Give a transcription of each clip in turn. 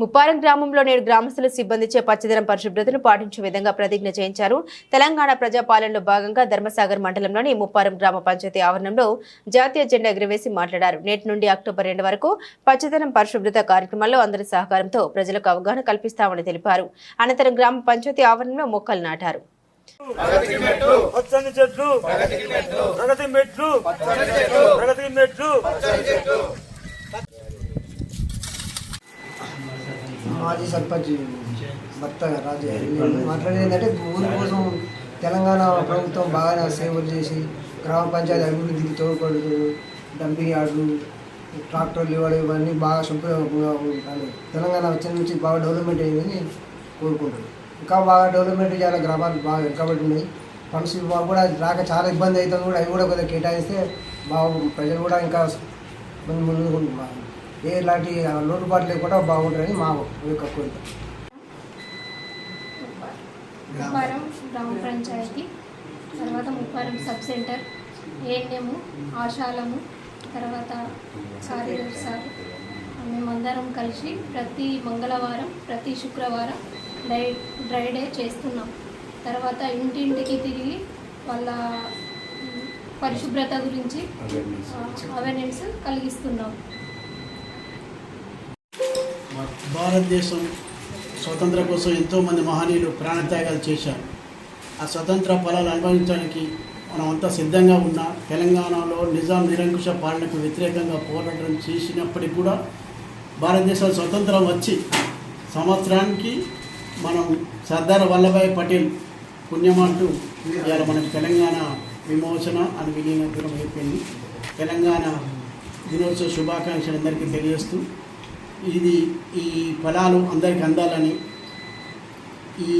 ముప్పారం గ్రామంలో నేడు గ్రామస్తుల సిబ్బందిచే పచ్చదనం పరిశుభ్రతను పాటించే విధంగా ప్రతిజ్ఞ చేయించారు. తెలంగాణ ప్రజాపాలనలో భాగంగా ధర్మసాగర్ మండలంలోని ముప్పారం గ్రామ పంచాయతీ ఆవరణంలో జాతీయ జెండా ఎగురవేసి మాట్లాడారు. నేటి నుండి అక్టోబర్ రెండు వరకు పచ్చదనం పరిశుభ్రత కార్యక్రమాల్లో అందరి సహకారంతో ప్రజలకు అవగాహన కల్పిస్తామని తెలిపారు. అనంతరం గ్రామ పంచాయతీ ఆవరణలో మొక్కలు నాటారు. పచ్చని చెట్లు ప్రగతి మెట్లు ప్రగతి మెట్లు మాజీ సర్పంచ్ భర్త రాజు మాట్లాడేది ఏంటంటే ఊరి కోసం తెలంగాణ ప్రభుత్వం బాగా సేవలు చేసి గ్రామ పంచాయతీ అభివృద్ధికి తోడ్పడుతూ డంపింగ్ యార్డులు ట్రాక్టర్లు ఇవ్వడం ఇవన్నీ బాగా శుభ్రంగా ఉంటాయి తెలంగాణ వచ్చిన నుంచి బాగా డెవలప్మెంట్ అయిందని కోరుకుంటున్నాను ఇంకా బాగా డెవలప్మెంట్ చేయాలి గ్రామాలు బాగా వెనకబడి ఉన్నాయి. ఫండ్స్ కూడా రాక చాలా ఇబ్బంది అవుతుంది కూడా అవి కూడా కొద్దిగా కేటాయిస్తే బాగు ప్రజలు కూడా ఇంకా ముందు ముందు ఎలాంటి లోటుపాటు లేకుండా బాగుంటుందని మా యొక్క కోరిక. ముప్పారం గ్రామ పంచాయతీ తర్వాత ముప్పారం సబ్ సెంటర్ ఏఎన్ఎము ఆశాలము తర్వాత కార్యదర్శి సార్. మేమందరం కలిసి ప్రతి మంగళవారం ప్రతి శుక్రవారం డ్రై డ్రై డే చేస్తున్నాం. తర్వాత ఇంటింటికి తిరిగి వాళ్ళ పరిశుభ్రత గురించి అవేర్నెస్ కలిగిస్తున్నాం. భారతదేశం స్వతంత్ర కోసం ఎంతోమంది మహనీయులు ప్రాణత్యాగాలు చేశారు. ఆ స్వతంత్ర ఫలాలు అనుభవించడానికి మనం అంతా సిద్ధంగా ఉన్నా తెలంగాణలో నిజాం నిరంకుశ పాలనకు వ్యతిరేకంగా పోరాటం చేసినప్పటికీ కూడా భారతదేశం స్వతంత్రం వచ్చి సంవత్సరానికి మనం సర్దార్ వల్లభాయ్ పటేల్ పుణ్యమంటూ ఇవాళ మనకి తెలంగాణ విమోచన అని విలీనం అయిపోయింది. తెలంగాణ దినోత్సవ శుభాకాంక్షలు అందరికీ తెలియజేస్తూ ఇది ఈ ఫలాలు అందరికి అందాలని ఈ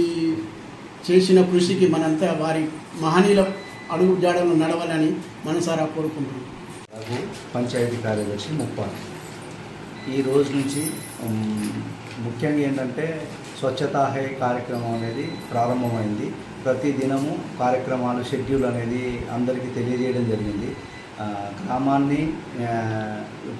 చేసిన కృషికి మనంతా వారి మహనీయుల అడుగు జాడలు నడవాలని మనసారా కోరుకుంటున్నాం. పంచాయతీ కార్యదర్శి ముప్పాడు ఈ రోజు నుంచి ముఖ్యంగా ఏంటంటే స్వచ్ఛతా హై కార్యక్రమం అనేది ప్రారంభమైంది. ప్రతి దినము కార్యక్రమాలు షెడ్యూల్ అనేది అందరికీ తెలియజేయడం జరిగింది. గ్రామాన్ని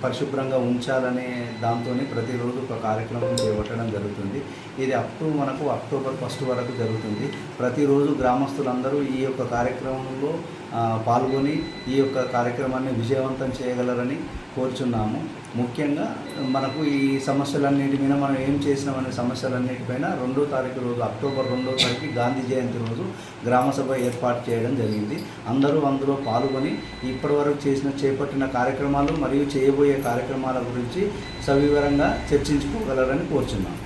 పరిశుభ్రంగా ఉంచాలనే దాంతో ప్రతిరోజు ఒక కార్యక్రమం చేపట్టడం జరుగుతుంది. ఇది అప్ టు మనకు అక్టోబర్ ఫస్ట్ వరకు జరుగుతుంది. ప్రతిరోజు గ్రామస్తులందరూ ఈ యొక్క కార్యక్రమంలో పాల్గొని ఈ యొక్క కార్యక్రమాన్ని విజయవంతం చేయగలరని కోరుచున్నాము. ముఖ్యంగా మనకు ఈ సమస్యలన్నిటి మీద మనం ఏం చేసినామనే సమస్యలన్నిటిపైన రెండో తారీఖు రోజు అక్టోబర్ రెండో తారీఖు గాంధీ జయంతి రోజు గ్రామసభ ఏర్పాటు చేయడం జరిగింది. అందరూ అందులో పాల్గొని ఇప్పటివరకు చేసిన చేపట్టిన కార్యక్రమాలు మరియు చేయబోయే కార్యక్రమాల గురించి సవివరంగా చర్చించుకోగలరని కోరుచున్నాను.